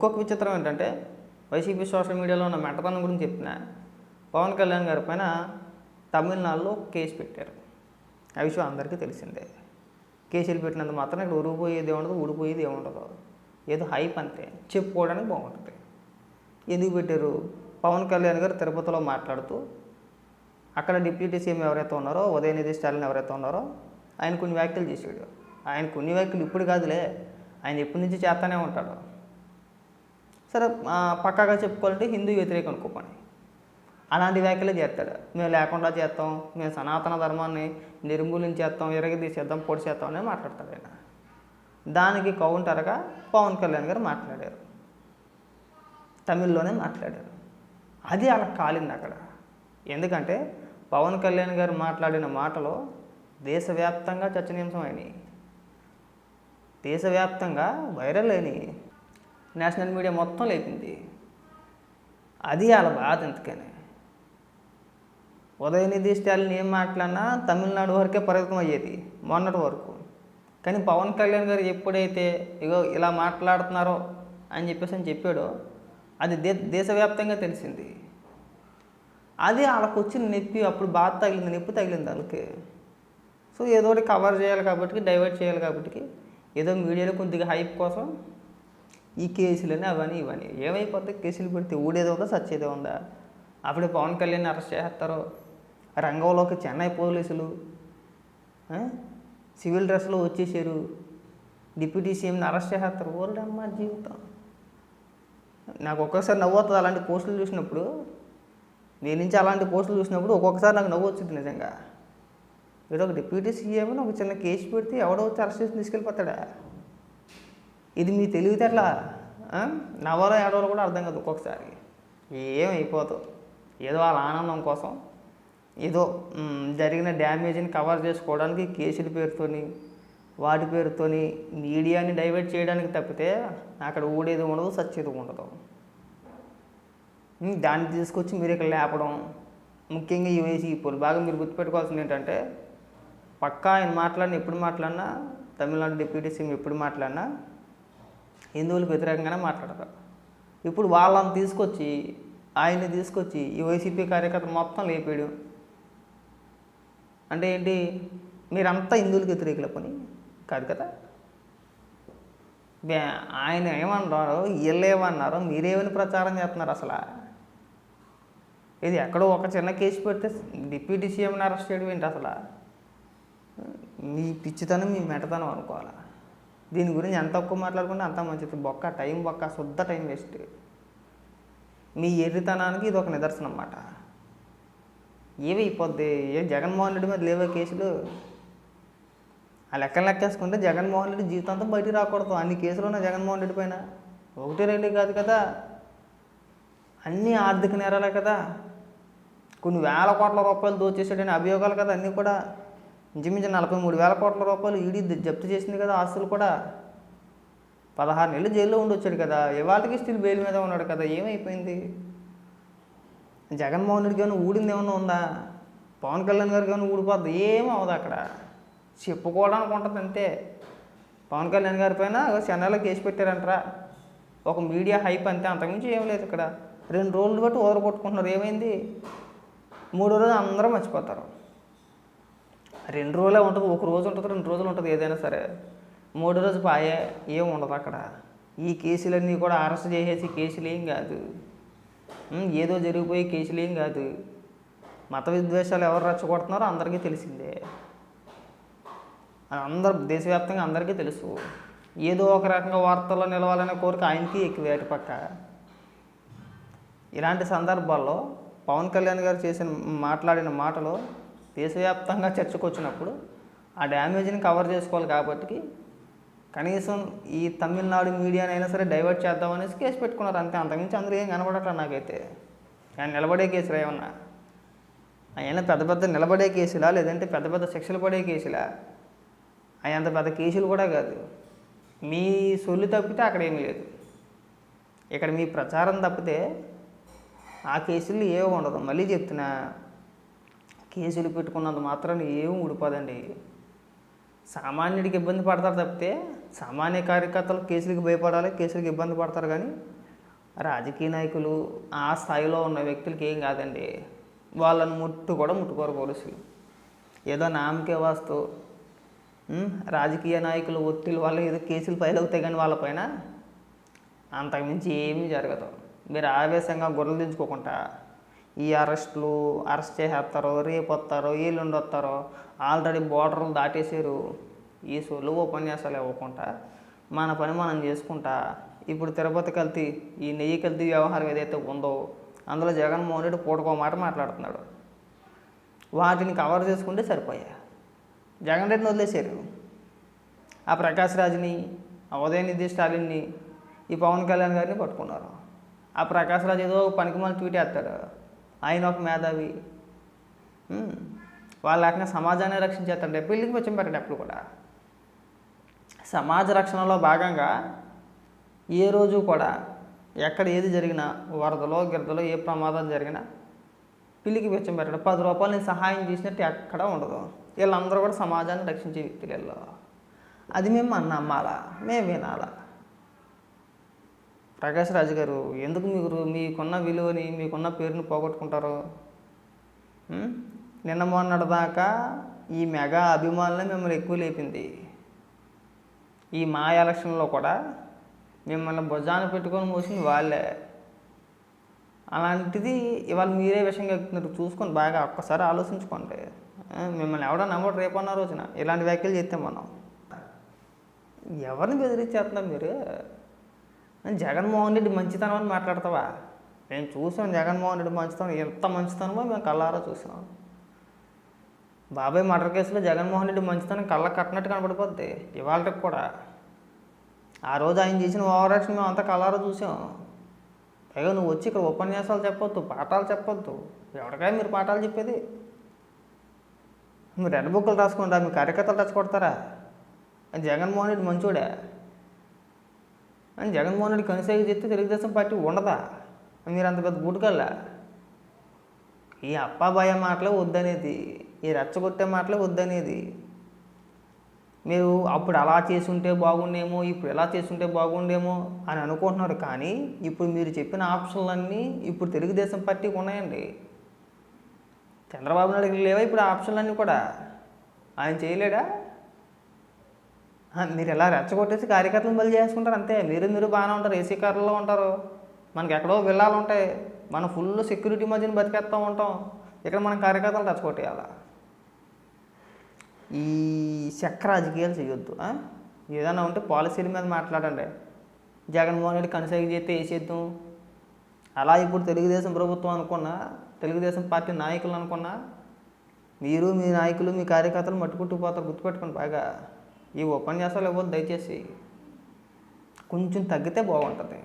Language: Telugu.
ఇంకొక విచిత్రం ఏంటంటే వైసీపీ సోషల్ మీడియాలో ఉన్న మెట్టతనం గురించి చెప్పిన పవన్ కళ్యాణ్ గారి పైన తమిళనాడులో కేసు పెట్టారు. ఆ విషయం అందరికీ తెలిసిందే. కేసులు పెట్టినంత మాత్రం ఇక్కడ ఉరిగిపోయేది ఉండదు ఊడిపోయేది ఏముండదు. ఏదో హైప్ అంతే. చెప్పుకోవడానికి బాగుంటుంది. ఎందుకు పెట్టారు? పవన్ కళ్యాణ్ గారు తిరుపతిలో మాట్లాడుతూ అక్కడ డిప్యూటీ సీఎం ఎవరైతే ఉన్నారో ఉదయనిధి స్టాలిన్ ఎవరైతే ఉన్నారో ఆయన కొన్ని వ్యాఖ్యలు చేసాడు ఆయన కొన్ని వ్యాఖ్యలు ఇప్పుడు కాదులే. ఆయన ఎప్పటి నుంచి చేస్తానే ఉంటాడు. సరే పక్కాగా చెప్పుకోవాలంటే హిందూ వ్యతిరేకం అనుకోపని అలాంటి వ్యాఖ్యలే చేస్తాడు. మేము లేకుండా చేస్తాం మేము సనాతన ధర్మాన్ని నిర్మూలించేస్తాం ఎరగదీసేద్దాం పొడి చేస్తాం అనేది మాట్లాడతాడు ఆయన. దానికి కౌంటర్గా పవన్ కళ్యాణ్ గారు మాట్లాడారు. తమిళ్ళోనే మాట్లాడారు. అది అలా కాలింది అక్కడ. ఎందుకంటే పవన్ కళ్యాణ్ గారు మాట్లాడిన మాటలో దేశవ్యాప్తంగా చర్చనీయాంశం అయినాయి దేశవ్యాప్తంగా వైరల్ అయినాయి నేషనల్ మీడియా మొత్తం లేపింది. అది వాళ్ళ బాధ ఎందుకని ఉదయనిధి స్టాలిన్ ఏం మాట్లాడినా తమిళనాడు వరకే పరిమితం అయ్యేది మొన్నటి వరకు. కానీ పవన్ కళ్యాణ్ గారు ఎప్పుడైతే ఇగో ఇలా మాట్లాడుతున్నారో అని చెప్పేసి అని చెప్పాడో అది దే దేశవ్యాప్తంగా తెలిసింది. అది వాళ్ళకు వచ్చిన నొప్పి అప్పుడు బాధ తగిలింది నొప్పి తగిలింది వాళ్ళకి. సో ఏదో ఒకటి కవర్ చేయాలి కాబట్టి డైవర్ట్ చేయాలి కాబట్టి ఏదో మీడియాలో కొద్దిగా హైప్ కోసం ఈ కేసులని అవని ఇవని ఏమైపోతే కేసులు పెడితే ఊడేదో ఉందా సచ్చేదో ఉందా? అప్పుడే పవన్ కళ్యాణ్ అరెస్ట్ చేస్తారు రంగంలోకి చెన్నై పోలీసులు సివిల్ డ్రెస్లో వచ్చేసారు. డిప్యూటీ సీఎంని అరెస్ట్ చేస్తారు ఓల్డమ్మ జీవితం. నాకు ఒక్కొక్కసారి నవ్వు వస్తుంది అలాంటి పోస్టులు చూసినప్పుడు. నేను నుంచి అలాంటి పోస్టులు చూసినప్పుడు ఒక్కొక్కసారి నాకు నవ్వు వచ్చింది నిజంగా. ఏదో ఒక డిప్యూటీ సీఎం ఒక చిన్న కేసు పెడితే ఎవడో వచ్చి అరెస్ట్ చేసి తీసుకెళ్ళిపోతాడా? ఇది మీ తెలివితేటలా ఆ? నవ్వలో ఏడవలో కూడా అర్థం కాదు ఒక్కొక్కసారి. ఏం అయిపోతావు ఏదో వాళ్ళ ఆనందం కోసం ఏదో జరిగిన డ్యామేజ్ని కవర్ చేసుకోవడానికి కేసుల పేరుతోని వాటి పేరుతోని మీడియాని డైవర్ట్ చేయడానికి తప్పితే అక్కడ ఊడేది ఉండదు సచ్చేది ఉండదు. దాన్ని తీసుకొచ్చి మీరు ఇక్కడ లేపడం ముఖ్యంగా ఈ వయసు ఇప్పుడు బాగా మీరు గుర్తుపెట్టుకోవాల్సింది ఏంటంటే పక్కా ఆయన మాట్లాడిన ఎప్పుడు మాట్లాడినా తమిళనాడు డిప్యూటీ సీఎం ఎప్పుడు మాట్లాడినా హిందువులకు వ్యతిరేకంగానే మాట్లాడతారు. ఇప్పుడు వాళ్ళని తీసుకొచ్చి ఆయన్ని తీసుకొచ్చి ఈ వైసీపీ కార్యకర్త మొత్తం లేపాడు అంటే ఏంటి? మీరంతా హిందువులకు వ్యతిరేకుల పని కాదు కదా? ఆయన ఏమన్నారు వీళ్ళు ఏమన్నారు మీరేమని ప్రచారం చేస్తున్నారు అసలు? ఇది ఎక్కడో ఒక చిన్న కేసు పెడితే డిప్యూటీ సీఎంని అరెస్ట్ చేయడం ఏంటి అసలు? మీ పిచ్చితనం మీ మెటతనం అనుకోవాలా? దీని గురించి ఎంత తక్కువ మాట్లాడుకుంటే అంత మంచిది. బొక్క టైం బొక్క శుద్ధ టైం వేస్ట్. మీ ఎర్రితనానికి ఇది ఒక నిదర్శనం అన్నమాట. ఏవి అయిపోద్ది ఏ జగన్మోహన్ రెడ్డి మీద లేవే కేసులు? ఆ లెక్కలు లెక్కేసుకుంటే జగన్మోహన్ రెడ్డి జీవితాంతం బయటికి రాకూడదు. అన్ని కేసులు ఉన్నాయి జగన్మోహన్ రెడ్డి పైన. ఒకటి రెండు కాదు కదా. అన్నీ ఆర్థిక నేరాలే కదా. కొన్ని వేల కోట్ల రూపాయలు దోచేసాడని అభియోగాలు కదా అన్నీ కూడా. ఇంచుమించు నలభై మూడు వేల కోట్ల రూపాయలు ఈడీ జప్తు చేసింది కదా ఆస్తులు కూడా. పదహారు నెలలు జైల్లో ఉండొచ్చాడు కదా. ఇవాళకి స్టిల్ బెయిల్ మీద ఉన్నాడు కదా. ఏమైపోయింది? జగన్మోహన్ రెడ్డికి ఏమైనా ఊడింది ఏమైనా ఉందా? పవన్ కళ్యాణ్ గారికి ఏమైనా ఊడిపోద్ది. ఏమీ అవదు అక్కడ. చెప్పుకోవడానికి ఉంటుంది అంతే. పవన్ కళ్యాణ్ గారి పైన చెన్నైలో కేసు పెట్టారంటరా. ఒక మీడియా హైప్ అంతే. అంతకుమించి ఏం లేదు ఇక్కడ. రెండు రోజులు బట్టి ఓదరగొట్టుకుంటున్నారు. ఏమైంది? మూడో రోజు అందరూ మర్చిపోతారు. రెండు రోజులే ఉంటుంది ఒక రోజు ఉంటుంది రెండు రోజులు ఉంటుంది ఏదైనా సరే. మూడో రోజు పాయే ఏం ఉండదు అక్కడ. ఈ కేసులన్నీ కూడా అరెస్ట్ చేసేసి కేసులు ఏం కాదు. ఏదో జరిగిపోయే కేసులు ఏం కాదు. మత విద్వేషాలు ఎవరు రెచ్చగొడుతున్నారో అందరికీ తెలిసిందే. అందరు దేశవ్యాప్తంగా అందరికీ తెలుసు. ఏదో ఒక రకంగా వార్తల్లో నిలవాలనే కోరిక ఆయనకి ఎక్కువ పక్క. ఇలాంటి సందర్భాల్లో పవన్ కళ్యాణ్ గారు చేసిన మాట్లాడిన మాటలు దేశవ్యాప్తంగా చర్చకు వచ్చినప్పుడు ఆ డ్యామేజ్ని కవర్ చేసుకోవాలి కాబట్టి కనీసం ఈ తమిళనాడు మీడియానైనా సరే డైవర్ట్ చేద్దామనేసి కేసు పెట్టుకున్నారు. అంతే అంతకుమించి అందరూ ఏం కనబడట్లా నాకైతే. ఆయన నిలబడే కేసులు ఏమన్నా? ఆయన పెద్ద పెద్ద నిలబడే కేసులా? లేదంటే పెద్ద పెద్ద శిక్షలు పడే కేసులా? ఆయన అంత పెద్ద కేసులు కూడా కాదు. మీ సొల్లు తప్పితే అక్కడ ఏమీ లేదు. ఇక్కడ మీ ప్రచారం తప్పితే ఆ కేసులు ఏమీ ఉండదు. మళ్ళీ చెప్తున్నా కేసులు పెట్టుకున్నంత మాత్రాన్ని ఏం ఊడిపోదండి. సామాన్యుడికి ఇబ్బంది పడతారు తప్పితే సామాన్య కార్యకర్తలు కేసులకు భయపడాలి కేసులకు ఇబ్బంది పడతారు కానీ రాజకీయ నాయకులు ఆ స్థాయిలో ఉన్న వ్యక్తులకి ఏం కాదండి. వాళ్ళని ముట్టు కూడా ముట్టుకోరు పోలీసులు. ఏదో నామకే వాస్తు. రాజకీయ నాయకులు ఒత్తిడి వల్ల ఏదో కేసులు ఫైల్ అవుతాయి కానీ వాళ్ళపైన అంతకుమించి ఏమీ జరగదు. మీరు ఆవేశంగా గొర్రెలు దించుకోకుండా ఈ అరెస్టులు అరెస్ట్ చేసేస్తారు రేపు వస్తారు ఎల్లుండి వస్తారు ఆల్రెడీ బోర్డర్లు దాటేసారు ఈ సొల్లు ఉపన్యాసాలు ఇవ్వకుండా మన పని మనం చేసుకుంటా. ఇప్పుడు తిరుపతి కల్తీ ఈ నెయ్యి కల్తీ వ్యవహారం ఏదైతే ఉందో అందులో జగన్మోహన్ రెడ్డి పూటకో మాట మాట్లాడుతున్నాడు. వాటిని కవర్ చేసుకుంటే సరిపోయా. జగన్ రెడ్డిని వదిలేశారు. ఆ ప్రకాష్ రాజుని ఆ ఉదయనిధి స్టాలిన్ని ఈ పవన్ కళ్యాణ్ గారిని పట్టుకున్నారు. ఆ ప్రకాష్ రాజు ఏదో పనికి మళ్ళీ ట్వీట్ వేస్తాడు ఆయన ఒక మేధావి. వాళ్ళ రకంగా సమాజాన్ని రక్షించేస్తాడు పెళ్ళికి వచ్చి పెట్టండి ఎప్పుడు కూడా. సమాజ రక్షణలో భాగంగా ఏ రోజు కూడా ఎక్కడ ఏది జరిగినా వరదలో గిరదలో ఏ ప్రమాదం జరిగినా పిల్లికి వెచ్చం పెట్టడం. పది రూపాయలు నేను సహాయం చేసినట్టు ఎక్కడ ఉండదు. వీళ్ళందరూ కూడా సమాజాన్ని రక్షించే వ్యక్తులు వీళ్ళు. అది మేము మన నమ్మాలా మేము వినాలా? ప్రకాష్ రాజు గారు ఎందుకు మీరు మీకున్న విలువని మీకున్న పేరుని పోగొట్టుకుంటారు? నిన్న మొన్నటి దాకా ఈ మెగా అభిమానులే మిమ్మల్ని ఎక్కువ లేపింది. ఈ మా ఎలక్షన్లో కూడా మిమ్మల్ని భుజాన పెట్టుకొని మోసింది వాళ్ళే. అలాంటిది ఇవాళ మీరే విషయం ఎక్కుతున్నారు చూసుకొని బాగా ఒక్కసారి ఆలోచించుకోండి. మిమ్మల్ని ఎవడో నమ్మడు రేపన్న రోజున. ఇలాంటి వ్యాఖ్యలు చేస్తే మనం. ఎవరిని బెదిరించేస్తున్నారు మీరు? జగన్మోహన్ రెడ్డి మంచితనం అని మాట్లాడతావా? మేము చూసాం జగన్మోహన్ రెడ్డి మంచితనం. ఎంత మంచితనమో మేము కళ్ళారా చూసాం బాబాయ్ మర్డర్ కేసులో జగన్మోహన్ రెడ్డి మంచితనం కళ్ళ కట్టినట్టు కనబడిపోద్ది ఇవాళకి కూడా. ఆ రోజు ఆయన చేసిన ఓవరాక్షన్ మేము అంతా కళ్ళారా చూసాం. పైగా నువ్వు వచ్చి ఇక్కడ ఉపన్యాసాలు చెప్పొద్దు పాఠాలు చెప్పొద్దు. ఎవరికైనా మీరు పాఠాలు చెప్పేది. మీరు రెడ్ బుక్లు రాసుకుంటారా? మీ కార్యకర్తలు రచ్చగొడతారా? కొడతారా జగన్మోహన్ రెడ్డి మంచోడే? అని జగన్మోహన్ రెడ్డి కనుసాగి చెప్తే తెలుగుదేశం పార్టీ ఉండదా? మీరు అంత పెద్ద గుడికల్లా ఈ అప్పాబాయ మాటలే వద్దనేది ఈ రెచ్చగొట్టే మాటలే వద్దనేది. మీరు అప్పుడు అలా చేసుంటే బాగుండేమో ఇప్పుడు ఎలా చేసుంటే బాగుండేమో అని అనుకుంటున్నారు కానీ ఇప్పుడు మీరు చెప్పిన ఆప్షన్లన్నీ ఇప్పుడు తెలుగుదేశం పార్టీకి ఉన్నాయండి. చంద్రబాబు నాయుడుకి లేవా ఇప్పుడు ఆప్షన్లన్నీ కూడా? ఆయన చేయలేడా? మీరు ఎలా రెచ్చగొట్టేసి కార్యకర్తలను బలి చేసుకుంటారు? అంతే. మీరు మీరు బాగానే ఉంటారు. ఏసీ కార్లలో ఉంటారు. మనకి ఎక్కడో విల్లాలు ఉంటాయి. మనం ఫుల్ సెక్యూరిటీ మధ్యన బతికేస్తూ ఉంటాం. ఇక్కడ మనం కార్యకర్తలు రెచ్చగొట్టేయాలా? ఈ చక్ర రాజకీయాలు చేయొద్దు. ఏదైనా ఉంటే పాలసీల మీద మాట్లాడండి. జగన్మోహన్ రెడ్డి కనసాగి చేస్తే వేసేద్దాం అలా ఇప్పుడు తెలుగుదేశం ప్రభుత్వం అనుకున్నా తెలుగుదేశం పార్టీ నాయకులు అనుకున్నా మీరు మీ నాయకులు మీ కార్యకర్తలు మట్టుకుంటూ గుర్తుపెట్టుకోండి బాగా. ఈ ఉపన్యాసాలు ఇవ్వద్దు దయచేసి కొంచెం తగ్గితే బాగుంటుంది.